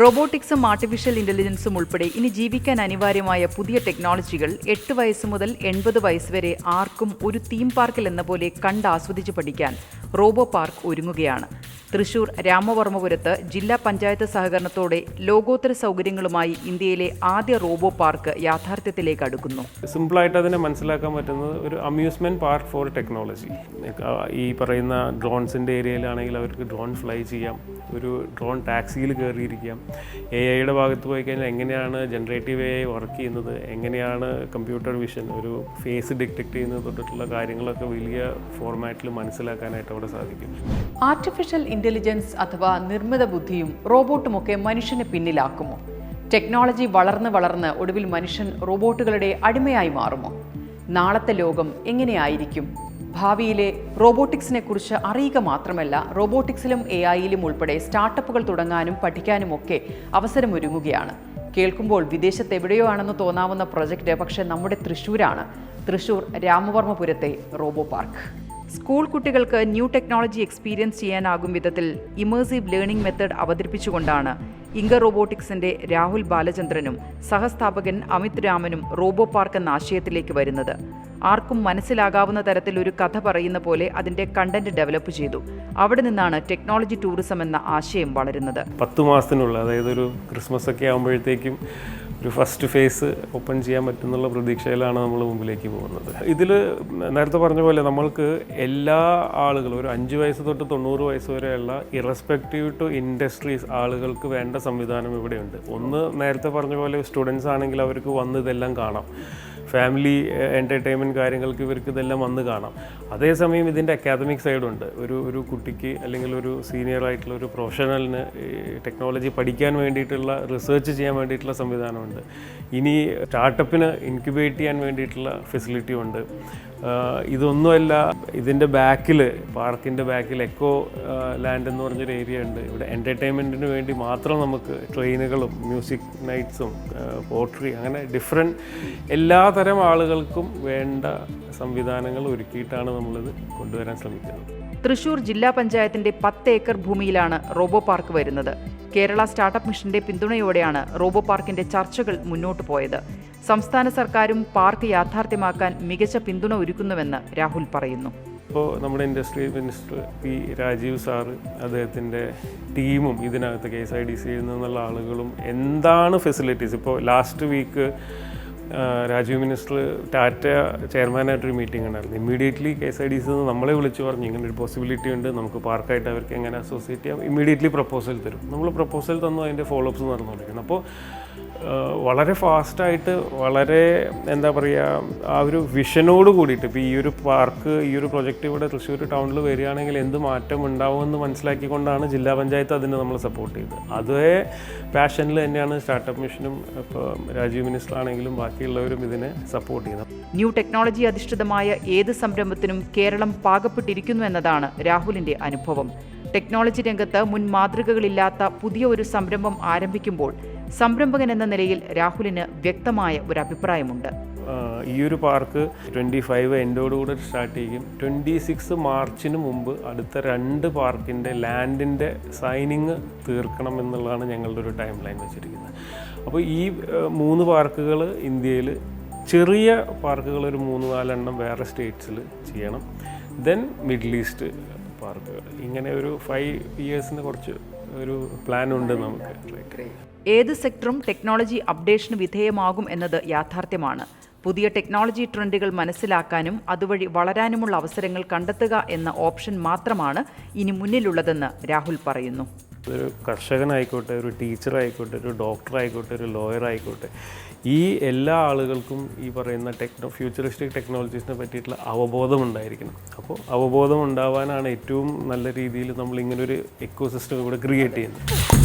റോബോട്ടിക്സും artificial ഇന്റലിജൻസും ഉൾപ്പെടെ ഇനി ജീവിക്കാൻ അനിവാര്യമായ പുതിയ ടെക്നോളജികൾ എട്ട് വയസ്സ് മുതൽ എൺപത് വയസ്സ് വരെ ആർക്കും ഒരു തീം പാർക്കിൽ എന്ന പോലെ കണ്ട് ആസ്വദിച്ച് പഠിക്കാൻ റോബോ പാർക്ക് ഒരുങ്ങുകയാണ്. തൃശൂർ രാമവർമ്മപുരത്ത് ജില്ലാ പഞ്ചായത്ത് സഹകരണത്തോടെ ലോകോത്തര സൗകര്യങ്ങളുമായി ഇന്ത്യയിലെ ആദ്യ റോബോ പാർക്ക് യാഥാർത്ഥ്യത്തിലേക്ക് അടുക്കുന്നു. സിമ്പിളായിട്ട് അതിനെ മനസ്സിലാക്കാൻ പറ്റുന്നത് ഒരു അമ്യൂസ്മെന്റ് പാർക്ക് ഫോർ ടെക്നോളജി. ഈ പറയുന്ന ഡ്രോൺസിന്റെ ഏരിയയിലാണെങ്കിൽ അവർക്ക് ഡ്രോൺ ഫ്ലൈ ചെയ്യാം ഒരു ഡ്രോൺ ടാക്സിയിൽ കയറിയിരിക്കാം. എ ഐയുടെ ഭാഗത്ത് പോയി കഴിഞ്ഞാൽ എങ്ങനെയാണ് ജനറേറ്റീവ് എ ഐ വർക്ക് ചെയ്യുന്നത് എങ്ങനെയാണ് കമ്പ്യൂട്ടർ വിഷൻ ഒരു ഫേസ് ഡിറ്റക്ട് ചെയ്യുന്നത് തൊട്ടിട്ടുള്ള കാര്യങ്ങളൊക്കെ വലിയ ഫോർമാറ്റിൽ മനസ്സിലാക്കാനായിട്ട് അവിടെ സാധിക്കും. ആർട്ടിഫിഷ്യൽ ഇന്റലിജൻസ് അഥവാ നിർമ്മിത ബുദ്ധിയും റോബോട്ടുമൊക്കെ മനുഷ്യനെ പിന്നിലാക്കുമോ? ടെക്നോളജി വളർന്ന് വളർന്ന് ഒടുവിൽ മനുഷ്യൻ റോബോട്ടുകളുടെ അടിമയായി മാറുമോ? നാളത്തെ ലോകം എങ്ങനെയായിരിക്കും? ഭാവിയിലെ റോബോട്ടിക്സിനെ കുറിച്ച് അറിയുക മാത്രമല്ല റോബോട്ടിക്സിലും എ ഐയിലും ഉൾപ്പെടെ സ്റ്റാർട്ടപ്പുകൾ തുടങ്ങാനും പഠിക്കാനും ഒക്കെ അവസരമൊരുങ്ങുകയാണ്. കേൾക്കുമ്പോൾ വിദേശത്ത് എവിടെയോ ആണെന്ന് തോന്നാവുന്ന പ്രൊജക്റ്റ് പക്ഷേ നമ്മുടെ തൃശ്ശൂരാണ്. തൃശ്ശൂർ രാമവർമ്മപുരത്തെ റോബോ പാർക്ക്. സ്കൂൾ കുട്ടികൾക്ക് ന്യൂ ടെക്നോളജി എക്സ്പീരിയൻസ് ചെയ്യാനാകും വിധത്തിൽ ഇമേഴ്സീവ് ലേണിംഗ് മെത്തേഡ് അവതരിപ്പിച്ചുകൊണ്ടാണ് ഇംഗ റോബോട്ടിക്സിന്റെ രാഹുൽ ബാലചന്ദ്രനും സഹസ്ഥാപകൻ അമിത് രാമനും റോബോ പാർക്ക് എന്ന ആശയത്തിലേക്ക് വരുന്നത്. ആർക്കും മനസ്സിലാകാവുന്ന തരത്തിൽ ഒരു കഥ പറയുന്ന പോലെ അതിന്റെ കണ്ടന്റ് ഡെവലപ്പ് ചെയ്തു. അവിടെ നിന്നാണ് ടെക്നോളജി ടൂറിസം എന്ന ആശയം വളരുന്നത്. പത്ത് മാസത്തിനുള്ള അതായത് ഒരു ക്രിസ്മസ് ഒക്കെ ആകുമ്പോഴത്തേക്കും ഒരു ഫസ്റ്റ് ഫേസ് ഓപ്പൺ ചെയ്യാൻ പറ്റുന്നുള്ള പ്രതീക്ഷയിലാണ് നമ്മൾ മുമ്പിലേക്ക് പോകുന്നത്. ഇതിൽ നേരത്തെ പറഞ്ഞ പോലെ നമ്മൾക്ക് എല്ലാ ആളുകളും ഒരു അഞ്ച് വയസ്സ് തൊട്ട് തൊണ്ണൂറ് വയസ്സ് വരെയുള്ള ഇറസ്പെക്റ്റീവ് ടു ഇൻഡസ്ട്രീസ് ആളുകൾക്ക് വേണ്ട സംവിധാനം ഇവിടെയുണ്ട്. ഒന്ന് നേരത്തെ പറഞ്ഞ പോലെ സ്റ്റുഡൻസ് ആണെങ്കിൽ അവർക്ക് വന്ന് ഇതെല്ലാം കാണാം. ഫാമിലി എന്റർടൈൻമെന്റ് കാര്യങ്ങൾക്ക് ഇവർക്ക് ഇതെല്ലാം വന്ന് കാണാം. അതേസമയം ഇതിന്റെ അക്കാദമിക് സൈഡുണ്ട് ഒരു ഒരു കുട്ടിക്ക് അല്ലെങ്കിൽ ഒരു സീനിയർ ആയിട്ടുള്ള ഒരു പ്രൊഫഷണലിന് ടെക്നോളജി പഠിക്കാൻ വേണ്ടിയിട്ടുള്ള റിസർച്ച് ചെയ്യാൻ വേണ്ടിയിട്ടുള്ള സംവിധാനമുണ്ട്. ഇനി സ്റ്റാർട്ടപ്പിന് ഇൻക്യുബേറ്റ് ചെയ്യാൻ വേണ്ടിയിട്ടുള്ള ഫെസിലിറ്റി ഉണ്ട്. ഇതൊന്നുമല്ല ഇതിന്റെ ബാക്കിൽ പാർക്കിന്റെ ബാക്കിൽ എക്കോ ലാൻഡ് എന്ന് പറഞ്ഞൊരു ഏരിയ ഉണ്ട്. ഇവിടെ എന്റർടൈൻമെന്റിന് വേണ്ടി മാത്രം നമുക്ക് ട്രെയിനുകളും മ്യൂസിക് നൈറ്റ്സും പോട്രി അങ്ങനെ ഡിഫറെന്റ് എല്ലാതരം ആളുകൾക്കും വേണ്ട സംവിധാനങ്ങൾ ഒരുക്കിയിട്ടാണ് നമ്മളിത് കൊണ്ടുവരാൻ ശ്രമിക്കുന്നത്. തൃശൂർ ജില്ലാ പഞ്ചായത്തിന്റെ പത്ത് ഏക്കർ ഭൂമിയിലാണ് റോബോ പാർക്ക് വരുന്നത്. കേരള സ്റ്റാർട്ടപ്പ് മിഷന്റെ പിന്തുണയോടെയാണ് റോബോ പാർക്കിന്റെ ചർച്ചകൾ മുന്നോട്ട് പോയത്. സംസ്ഥാന സർക്കാരും പാർക്ക് യാഥാർത്ഥ്യമാക്കാൻ മികച്ച പിന്തുണ ഒരുക്കുന്നുവെന്ന് രാഹുൽ പറയുന്നു. ഇപ്പോൾ നമ്മുടെ industry minister P Rajeev sir അദ്ദേഹത്തിന്റെ ടീമും ഇതിനകത്ത് കെ എസ് ഐ ഡി സിയിൽ നിന്നുള്ള ആളുകളും എന്താണ് ഫെസിലിറ്റീസ്? ഇപ്പോൾ last week Rajeev minister Tata ചെയർമാനായിട്ടൊരു meeting ഉണ്ടായിരുന്നു. Immediately K S I D സിന്ന് നമ്മളെ വിളിച്ച് പറഞ്ഞു ഇങ്ങനെ ഒരു പോസിബിലിറ്റി ഉണ്ട് നമുക്ക് പാർക്കായിട്ട് അവർക്ക് എങ്ങനെ അസോസിയേറ്റ് ചെയ്യാം. ഇമ്മീഡിയറ്റ്ലി പ്രപ്പോസൽ തരും. നമ്മൾ പ്രപ്പോസൽ തന്നു അതിന്റെ ഫോളോ അപ്സ് നടന്നുകൊണ്ടിരിക്കുന്നത് അപ്പോൾ വളരെ ഫാസ്റ്റായിട്ട് വളരെ എന്താ പറയുക ആ ഒരു വിഷനോട് കൂടിയിട്ട് ഇപ്പോൾ ഈ ഒരു പാർക്ക് ഈ ഒരു പ്രൊജക്റ്റ് ഇവിടെ തൃശ്ശൂർ ടൗണിൽ വരികയാണെങ്കിൽ എന്ത് മാറ്റം ഉണ്ടാവുമെന്ന് മനസ്സിലാക്കിക്കൊണ്ടാണ് ജില്ലാ പഞ്ചായത്ത് അതിനെ നമ്മൾ സപ്പോർട്ട് ചെയ്തത്. അതേ പാഷനിൽ തന്നെയാണ് സ്റ്റാർട്ടപ്പ് മിഷനും ഇപ്പോൾ രാജീവ് മിനിസ്റ്റർ ആണെങ്കിലും ബാക്കിയുള്ളവരും ഇതിനെ സപ്പോർട്ട് ചെയ്യുന്നത്. ന്യൂ ടെക്നോളജി അധിഷ്ഠിതമായ ഏത് സംരംഭത്തിനും കേരളം പാകപ്പെട്ടിരിക്കുന്നു എന്നതാണ് രാഹുലിന്റെ അനുഭവം. ടെക്നോളജി രംഗത്ത് മുൻ മാതൃകകളില്ലാത്ത പുതിയ ഒരു സംരംഭം ആരംഭിക്കുമ്പോൾ സംരംഭകൻ എന്ന നിലയിൽ രാഹുലിന് വ്യക്തമായ ഒരു അഭിപ്രായമുണ്ട്. ഈ ഒരു പാർക്ക് ട്വന്റി ഫൈവ് എൻഡോടുകൂടെ സ്റ്റാർട്ട് ചെയ്യും. ട്വന്റി സിക്സ് മാർച്ചിന് മുമ്പ് അടുത്ത രണ്ട് പാർക്കിന്റെ ലാൻഡിന്റെ സൈനിങ് തീർക്കണം എന്നുള്ളതാണ് ഞങ്ങളുടെ ഒരു ടൈം ലൈൻ വെച്ചിരിക്കുന്നത്. അപ്പോൾ ഈ മൂന്ന് പാർക്കുകൾ ഇന്ത്യയിൽ ചെറിയ പാർക്കുകൾ ഒരു മൂന്ന് നാലെണ്ണം വേറെ സ്റ്റേറ്റ്സിൽ ചെയ്യണം. ദെൻ മിഡിൽ ഈസ്റ്റ് പാർക്കുകൾ. ഇങ്ങനെ ഒരു ഫൈവ് ഇയേഴ്സിന് കുറച്ച് ഒരു പ്ലാൻ ഉണ്ട് നമുക്ക്. ഏത് സെക്ടറും ടെക്നോളജി അപ്ഡേഷന് വിധേയമാകും എന്നത് യാഥാർത്ഥ്യമാണ്. പുതിയ ടെക്നോളജി ട്രെൻഡുകൾ മനസ്സിലാക്കാനും അതുവഴി വളരാനുമുള്ള അവസരങ്ങൾ കണ്ടെത്തുക എന്ന ഓപ്ഷൻ മാത്രമാണ് ഇനി മുന്നിലുള്ളതെന്ന് രാഹുൽ പറയുന്നു. ഒരു കർഷകനായിക്കോട്ടെ ഒരു ടീച്ചറായിക്കോട്ടെ ഒരു ഡോക്ടർ ആയിക്കോട്ടെ ഒരു ലോയർ ആയിക്കോട്ടെ ഈ എല്ലാ ആളുകൾക്കും ഈ പറയുന്ന ടെക്നോ ഫ്യൂച്ചറിസ്റ്റിക് ടെക്നോളജീസിനെ പറ്റിയിട്ടുള്ള അവബോധം ഉണ്ടായിരിക്കണം അപ്പോൾ അവബോധം ഉണ്ടാവാനാണ് ഏറ്റവും നല്ല രീതിയിൽ നമ്മൾ ഇങ്ങനൊരു എക്കോ സിസ്റ്റം ഇവിടെ ക്രിയേറ്റ് ചെയ്യുന്നത്.